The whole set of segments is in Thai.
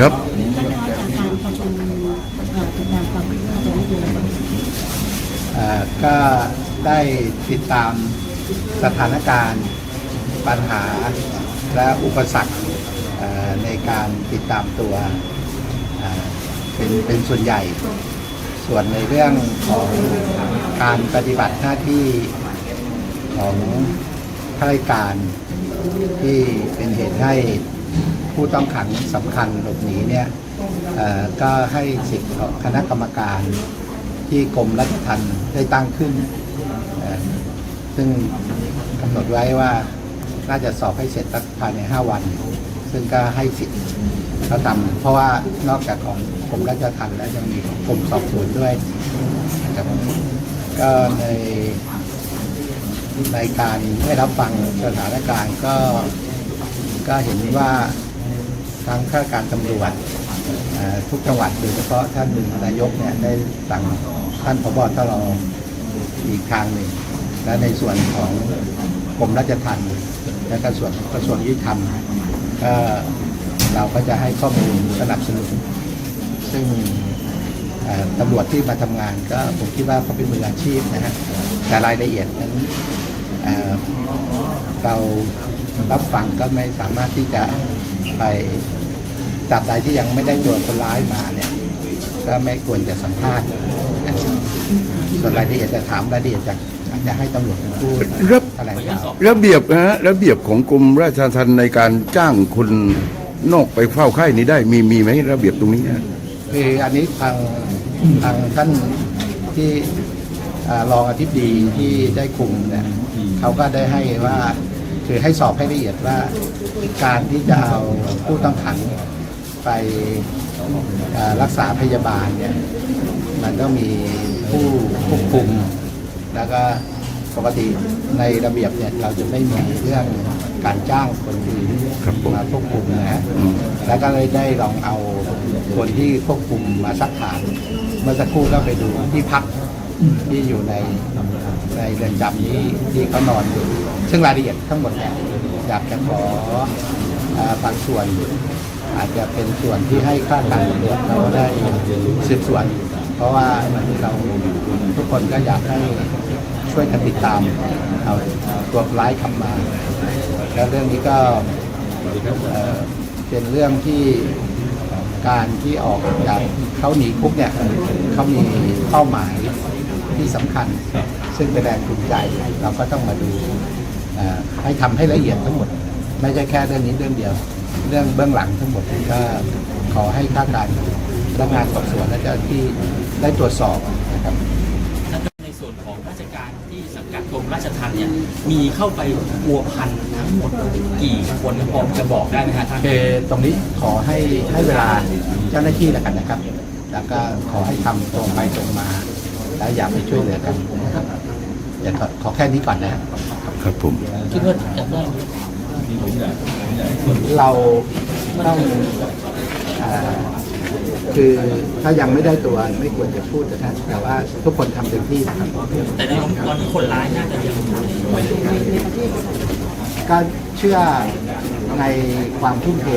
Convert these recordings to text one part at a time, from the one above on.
ครับก็ได้ติดตามสถานการณ์ปัญหาและอุปสรรคในการติดตามตัวเอ่อเป็นเป็นส่วนใหญ่ ส่วนในเรื่องของการปฏิบัติหน้าที่ของข้าราชการที่เป็นเหตุให้ ผู้ต้องขังสำคัญหลบหนีเนี่ยก็ให้สิทธิ์ของคณะกรรมการที่กรมราชทัณฑ์ได้ตั้งขึ้น ซึ่งกำหนดไว้ว่าน่าจะสอบให้เสร็จภายใน 5 วัน ซึ่งก็ให้สิทธิ์เขาทำเพราะว่านอกจากของกรมราชทัณฑ์แล้วยังมีของกรมสอบสวนด้วยนะครับก็ในในการได้รับฟังสถานการณ์ก็ก็เห็นว่า ทั้งข้าราชการตำรวจทุกจังหวัดโดยเฉพาะท่านนายกเนี่ยได้สั่งท่านพบตรอีกทางหนึ่ง และในส่วนของกรมราชทัณฑ์และกระทรวงกระทรวงยุติธรรมก็เราก็จะให้ข้อมูลสนับสนุน ซึ่งตำรวจที่มาทำงานก็ผมคิดว่าเขาเป็นมืออาชีพนะฮะแต่รายละเอียดนั้นเรารับฟังก็ไม่สามารถที่จะ ไปตราบใดที่ยังไม่ได้ตัวคนร้ายมาเนี่ยก็ไม่ควรจะสัมภาษณ์ส่วนรายละเอียดจะถามรายละเอียดจากอาจจะให้ตำรวจเป็นผู้รับแถลงข่าวระเบียบนะฮะระเบียบของกรมราชทัณฑ์ในการจ้างคนนอกไปเฝ้าค่ายนี้ได้มีมีไหมระเบียบตรงนี้ฮะคืออันนี้ทางทางท่านที่อ่ารองอธิบดีที่ได้คุมเนี่ยเขาก็ได้ให้ว่า คือให้สอบให้ละเอียดว่าการที่จะเอาผู้ต้องขังไปอ่ารักษาพยาบาลเนี่ยมันต้องมีผู้ควบคุม แล้วก็ปกติในระเบียบเนี่ยเราจะไม่มีเรื่องการจ้างคนอื่นครับผมมาควบคุมนะฮะแล้วก็เลยได้ลองเอาคนที่ควบคุมมาสักถามเมื่อสักครู่ก็ไปดูที่พักที่อยู่ในในเรือนจำนี้ที่เขานอนอยู่ ซึ่งรายละเอียดทั้งหมดเนี่ยอยากจะขออบางส่วน อาจจะเป็นส่วนที่ให้ข้าราชการตำรวจเราได้สืบสวน เพราะว่าเราทุกคนก็อยากให้ช่วยกันติดตามเอาตัวร้ายกลับมา แล้วเรื่องนี้ก็เป็นเรื่องที่การที่ออกจากเขาหนีคุกเนี่ยเขามีเป้าหมายที่สำคัญ ซึ่งเป็นแรงจูงใจเราก็ต้องมาดู ให้ทำให้ละเอียดทั้งหมด ไม่ใช่แค่เรื่องนี้เรื่องเดียว เรื่องเบื้องหลังทั้งหมดก็ขอให้ข้าการพนักงานสอบสวนและเจ้าหน้าที่ได้ตรวจสอบนะครับในส่วนของราชการที่สังกัดกรมราชทัณฑ์เนี่ยมีเข้าไปพัวพันทั้งหมดกี่คนพอจะบอกได้ไหมฮะท่านคือตรงนี้ขอให้ให้เวลาเจ้าหน้าที่แล้วกันนะครับ แล้วก็ขอให้ทำตรงไปตรงมาและอย่าไปช่วยเหลือกันนะครับ เดี๋ยวขอขอแค่นี้ก่อนนะครับครับผม คิดว่าจะได้เราต้องอ่าคือถ้ายังไม่ได้ตัวไม่ควรจะพูดนะครับแต่ว่าทุกคนทำเต็มที่นะครับแต่ในตอนนี้คนร้ายน่าจะยังไม่ก็เชื่อในความทุ่มเท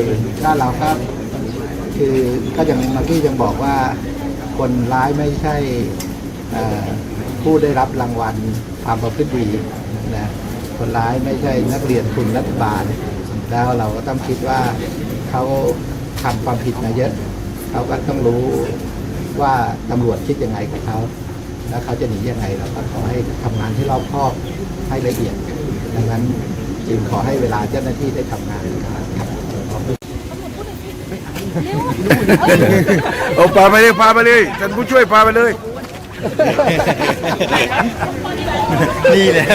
แล้วเราก็คือก็ยังเมื่อกี้ยังบอกว่า คนร้ายไม่ใช่เอ่อ ผู้ได้รับรางวัลความประพฤติดีนะคนร้ายไม่ใช่นักเรียนทุนรัฐบาล แล้วเราก็ต้องคิดว่าเขาทำความผิดมาเยอะ เขาก็ต้องรู้ว่าตำรวจคิดยังไงกับเขา แล้วเขาจะหนียังไงเราก็ขอให้ทำงานที่รอบคอบให้ละเอียด ดังนั้นจึงขอให้เวลาเจ้าหน้าที่ได้ทำงานครับเอาพาไปเลยพาไปเลยท่านผู้ช่วยพาไปเลย นี่แหละ